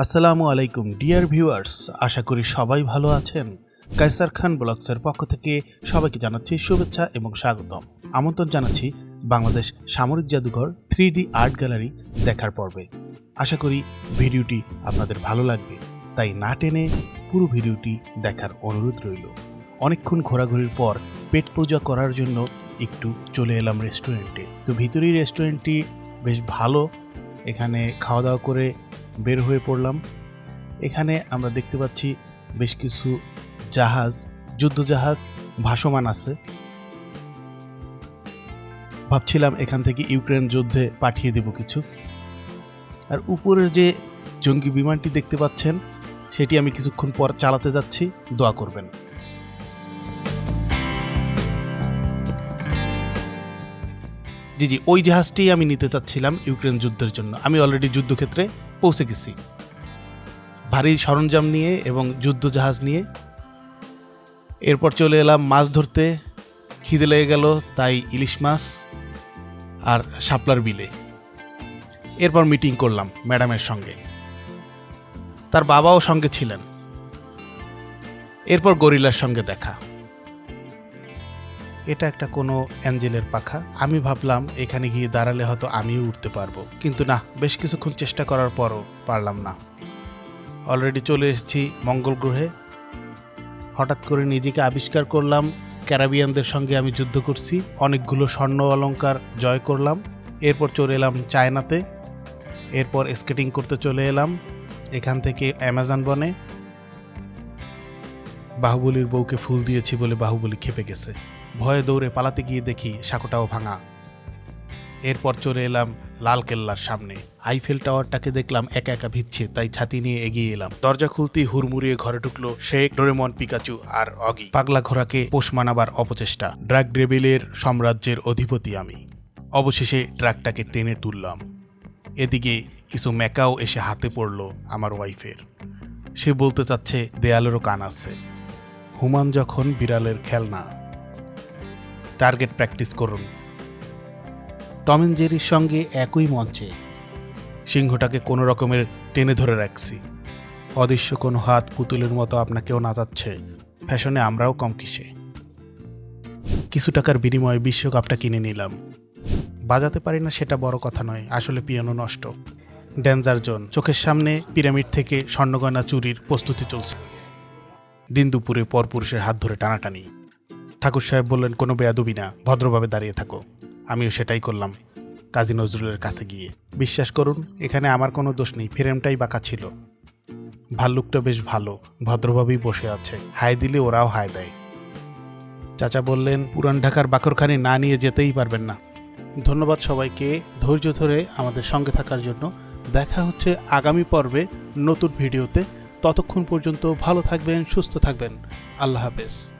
আসসালামু আলাইকুম, dear viewers. আশা করি সবাই ভালো আছেন। কাইসার খান ব্লগসের পক্ষ থেকে সবাইকে জানাচ্ছি শুভেচ্ছা এবং স্বাগতম। আমন্ত্রণ জানাচ্ছি বাংলাদেশ সামরিক জাদুঘর থ্রি ডি আর্ট গ্যালারি দেখার পর্বে। আশা করি ভিডিওটি আপনাদের ভালো লাগবে। তাই না টেনে পুরো ভিডিওটি দেখার অনুরোধ রইল। অনেকক্ষণ ঘোরাঘুরির পর পেট পূজা করার জন্য একটু চলে এলাম রেস্টুরেন্টে। তো ভিতরেই রেস্টুরেন্টটি বেশ ভালো। এখানে খাওয়া দাওয়া করে বের হয়ে পড়লাম। এখানে আমরা দেখতে পাচ্ছি বেশ কিছু জাহাজ যুদ্ধজাহাজ ভাসমান আছে। ভাবছিলাম এখান থেকে ইউক্রেন যুদ্ধে পাঠিয়ে দেব কিছু। আর উপরের যে জঙ্গি বিমানটি দেখতে পাচ্ছেন, সেটি আমি কিছুক্ষণ পর চালাতে যাচ্ছি। দোয়া করবেন। জি জি, ওই জাহাজটি আমি নিতে চাচ্ছিলাম ইউক্রেন যুদ্ধের জন্য। আমি অলরেডি যুদ্ধক্ষেত্রে পৌঁছে গেছি। ভারী সরঞ্জাম নিয়ে এবং যুদ্ধ জাহাজ নিয়ে। এরপর চলে এলাম মাছ ধরতে। খিদে লেগে গেল, তাই ইলিশ মাছ আর শাপলার বিলে। এরপর মিটিং করলাম ম্যাডামের সঙ্গে। তার বাবাও সঙ্গে ছিলেন। এরপর গরিলার সঙ্গে দেখা। এটা একটা কোনো অ্যাঞ্জেলের পাখা। আমি ভাবলাম, এখানে গিয়ে দাঁড়ালে হয়তো আমিও উঠতে পারব। কিন্তু না, বেশ কিছুক্ষণ চেষ্টা করার পরও পারলাম না। অলরেডি চলে এসেছি মঙ্গল গ্রহে। হঠাৎ করে নিজেকে আবিষ্কার করলাম, ক্যারাবিয়ানদের সঙ্গে আমি যুদ্ধ করছি, অনেকগুলো স্বর্ণ অলঙ্কার জয় করলাম, এরপর চলে এলাম চায়নাতে, এরপর স্কেটিং করতে চলে এলাম, এখান থেকে অ্যামাজন বনে। বাহুবলীর বউকে ফুল দিয়েছি বলে বাহুবলী খেপে গেছে। ভয়ে দৌড়ে পালাতে গিয়ে দেখি সাঁকোটাও ভাঙা। এরপর চলে এলাম লাল কেল্লার সামনে। আইফেল টাওয়ারটাকে দেখলাম একা একা ভিচ্ছে তাই ছাতি নিয়ে এগিয়ে এলাম। দরজা খুলতেই হুড়মুড়িয়ে ঘরে ঢুকলো শেখ, ডোরেমন, পিকাচু আর অগি। পাগলা ঘোড়াকে পোষ মানাবার অপচেষ্টা। ড্রাগ ডেবিলের সাম্রাজ্যের অধিপতি আমি। অবশেষে ট্রাকটাকে টেনে তুললাম। এদিকে কিছু ম্যাকাও এসে হাতে পড়ল আমার ওয়াইফের। সে বলতে চাচ্ছে, দেয়ালেরও কান আছে। হুমান যখন বিড়ালের খেলনা টার্গেট প্র্যাকটিস করুন। টম অ্যান্ড জেরির সঙ্গে একই মঞ্চে সিংহটাকে কোনো রকমের টেনে ধরে রাখছি। অদৃশ্য কোনো হাত পুতুলের মতো আপনাকেও নাচাচ্ছে। ফ্যাশনে আমরাও কম কিসে। কিছু টাকার বিনিময়ে বিশ্বকাপটা কিনে নিলাম। বাজাতে পারি না সেটা বড় কথা নয়, আসলে পিয়ানো নষ্ট। ড্যান্সার জোন, চোখের সামনে পিরামিড থেকে স্বর্ণগয়না চুরির প্রস্তুতি চলছে। দিন দুপুরে পরপুরুষের হাত ধরে টানাটানি। ঠাকুর সাহেব বললেন, কোনো বেয়াদবি না, ভদ্রভাবে দাঁড়িয়ে থাকো। আমিও সেটাই করলাম কাজী নজরুলের কাছে গিয়ে। বিশ্বাস করুন, এখানে আমার কোনো দোষ নেই, ফ্রেমটাই বাঁকা ছিল। ভাল্লুকটা বেশ ভালো, ভদ্রভাবেই বসে আছে। হাই দিলে ওরাও হাই দেয়। চাচা বললেন, পুরান ঢাকার বাকরখানি না নিয়ে যেতেই পারবেন না। ধন্যবাদ সবাইকে, ধৈর্য ধরে আমাদের সঙ্গে থাকার জন্য। দেখা হচ্ছে আগামী পর্বে নতুন ভিডিওতে। ততক্ষণ পর্যন্ত ভালো থাকবেন, সুস্থ থাকবেন। আল্লাহ হাফেজ।